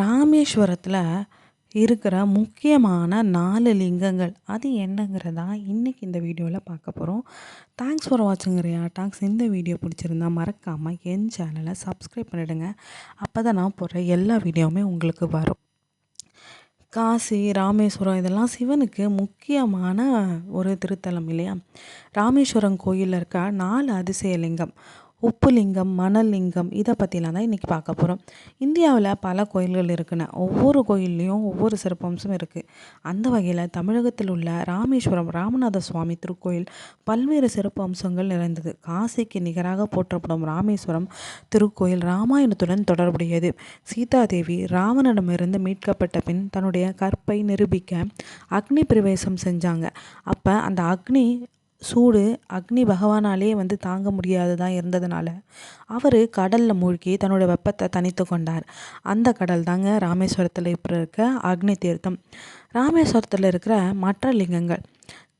ராமேஸ்வரத்தில் இருக்கிற முக்கியமான நாலு லிங்கங்கள். அது என்னங்கிறதா இன்றைக்கி இந்த வீடியோவில் பார்க்க போகிறோம் தேங்க்ஸ் ஃபார் வாட்சிங் ரியா. டாக்ஸ் இந்த வீடியோ பிடிச்சிருந்தா மறக்காமல் என் சேனலை சப்ஸ்கிரைப் பண்ணிவிடுங்க அப்போ தான் நான் போடுற எல்லா வீடியோவுமே உங்களுக்கு வரும். காசி ராமேஸ்வரம் இதெல்லாம் சிவனுக்கு முக்கியமான ஒரு திருத்தலம் இல்லையா? ராமேஸ்வரம் கோயிலில் இருக்க நாலு அதிசய லிங்கம். உப்பு லிங்கம் மணல் லிங்கம் இதை பற்றிலாம் தான் இன்றைக்கி பார்க்க போகிறோம் இந்தியாவில் பல கோயில்கள் இருக்குன்னு. ஒவ்வொரு கோயில்லையும் ஒவ்வொரு சிறப்பம்சம் இருக்குது அந்த வகையில் தமிழகத்தில் உள்ள ராமேஸ்வரம் ராமநாத சுவாமி திருக்கோயில் பல்வேறு சிறப்பு அம்சங்கள் நிறைந்தது. காசிக்கு நிகராக போற்றப்படும் ராமேஸ்வரம் திருக்கோயில் ராமாயணத்துடன் தொடர்புடையது. சீதாதேவி ராவணனிடமிருந்து மீட்கப்பட்ட பின் தன்னுடைய கற்பை நிரூபிக்க அக்னி பிரவேசம் செஞ்சாங்க. அப்போ அந்த அக்னி சூடு அக்னி பகவானாலே வந்து தாங்க முடியாததாக இருந்ததுனால அவர் கடலில் மூழ்கி தன்னோட வெப்பத்தை தனித்து கொண்டார். அந்த கடல் தாங்க ராமேஸ்வரத்தில் இப்போ இருக்க அக்னி தீர்த்தம். ராமேஸ்வரத்தில் இருக்கிற மற்ற லிங்கங்கள்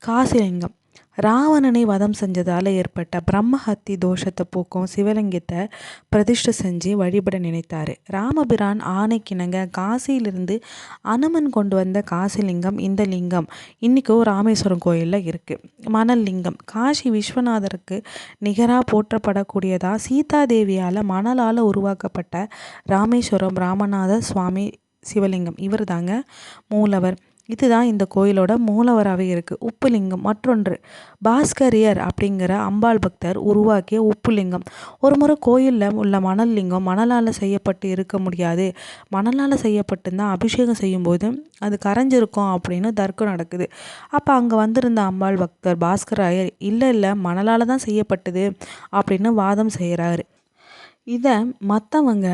காசிலிங்கம் ராவணனை வதம் செஞ்சதால் ஏற்பட்ட பிரம்மஹத்தி தோஷத்தை போக்கும் சிவலிங்கத்தை பிரதிஷ்டை செஞ்சு வழிபட நினைத்தார். ராமபிரான் ஆணைக்கிணங்க காசியிலிருந்து அனுமன் கொண்டு வந்த காசிலிங்கம் இந்த லிங்கம். இன்றைக்கும் ராமேஸ்வரம் கோயிலில் இருக்குது மணல் லிங்கம் காசி விஸ்வநாதருக்கு நிகராக போற்றப்படக்கூடியதாக சீதாதேவியால் மணலால் உருவாக்கப்பட்ட ராமேஸ்வரம் ராமநாத சுவாமி சிவலிங்கம். இவர் தாங்க மூலவர். இதுதான் இந்த கோயிலோட மூலவராகவே இருக்குது உப்புலிங்கம் மற்றொன்று. பாஸ்கரியர் அப்படிங்கிற அம்பாள் பக்தர் உருவாக்கிய உப்புலிங்கம். ஒரு முறை கோயிலில் உள்ள மணல் லிங்கம் மணலால் செய்யப்பட்டு இருக்க முடியாது. மணலால் செய்யப்பட்டு தான் அபிஷேகம் செய்யும்போது அது கரைஞ்சிருக்கும் அப்படின்னு தர்க்கம் நடக்குது. அப்போ அங்கே வந்திருந்த அம்பாள் பக்தர் பாஸ்கராயர் இல்லை இல்லை மணலால் தான் செய்யப்பட்டது அப்படின்னு வாதம் செய்கிறாரு இதை மற்றவங்க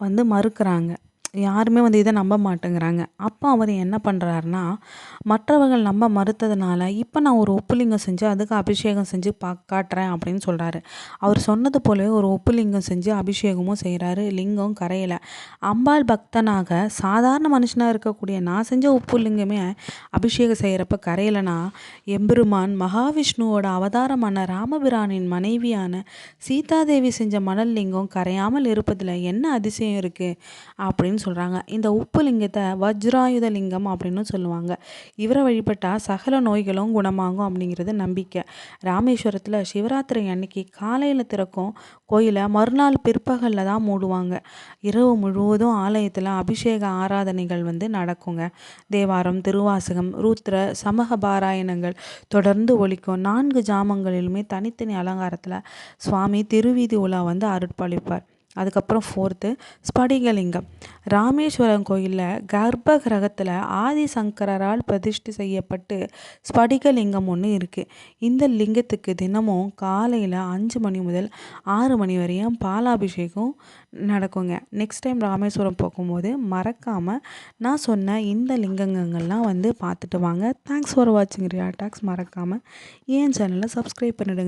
வந்து மறுக்கிறாங்க. யாருமே வந்து இதை நம்ப மாட்டேங்கிறாங்க. அப்போ அவர் என்ன பண்ணுறாருனா மற்றவர்கள் நம்ப மறுத்ததுனால இப்போ நான் ஒரு உப்புலிங்கம் செஞ்சு அதுக்கு அபிஷேகம் செஞ்சு பா காட்டுறேன் அப்படின்னு சொல்கிறாரு அவர் சொன்னது போலவே ஒரு உப்புலிங்கம் செஞ்சு அபிஷேகமும் செய்கிறாரு லிங்கம் கரையில். அம்பாள் பக்தனாக சாதாரண மனுஷனாக இருக்கக்கூடிய நான் செஞ்ச ஒப்புலிங்கமே அபிஷேகம் செய்கிறப்ப கரையிலனா எம்பெருமான் மகாவிஷ்ணுவோட அவதாரமான ராமபிரானின் மனைவியான சீதாதேவி செஞ்ச மணல் லிங்கம் கரையாமல் இருப்பதில் என்ன அதிசயம் இருக்குது அப்படின்னு சொல்கிறாங்க இந்த உப்பு லிங்கத்தை வஜ்ராயுத லிங்கம் அப்படின்னு சொல்லுவாங்க. இவரை வழிபட்டால் சகல நோய்களும் குணமாகும் அப்படிங்கிறது நம்பிக்கை. ராமேஸ்வரத்தில் சிவராத்திரி அன்னைக்கு காலையில் திறக்கும் கோயிலை மறுநாள் பிற்பகலில் தான் மூடுவாங்க. இரவு முழுவதும் ஆலயத்தில் அபிஷேக ஆராதனைகள் வந்து நடக்குங்க. தேவாரம் திருவாசகம் ரூத்ர சமக பாராயணங்கள் தொடர்ந்து ஒழிக்கும் நான்கு ஜாமங்களிலுமே தனித்தனி அலங்காரத்தில் சுவாமி திருவீதி உலா வந்து அருட்பளிப்பார். அதுக்கப்புறம் ஃபோர்த்து ஸ்படிகலிங்கம். ராமேஸ்வரம் கோயிலில் கர்ப்ப கிரகத்தில் ஆதிசங்கரால் பிரதிஷ்டை செய்யப்பட்டு ஸ்படிகலிங்கம் ஒன்று இருக்குது இந்த லிங்கத்துக்கு தினமும் காலையில் அஞ்சு மணி முதல் ஆறு மணி வரையும் பாலாபிஷேகம் நடக்குங்க. நெக்ஸ்ட் டைம் ராமேஸ்வரம் போகும்போது மறக்காமல் நான் சொன்ன இந்த லிங்கங்கள்லாம் வந்து பார்த்துட்டு வாங்க. தேங்க்ஸ் ஃபார் வாட்சிங் ரியா டாக்ஸ். மறக்காமல் என் சேனலை சப்ஸ்கிரைப் பண்ணிவிடுங்க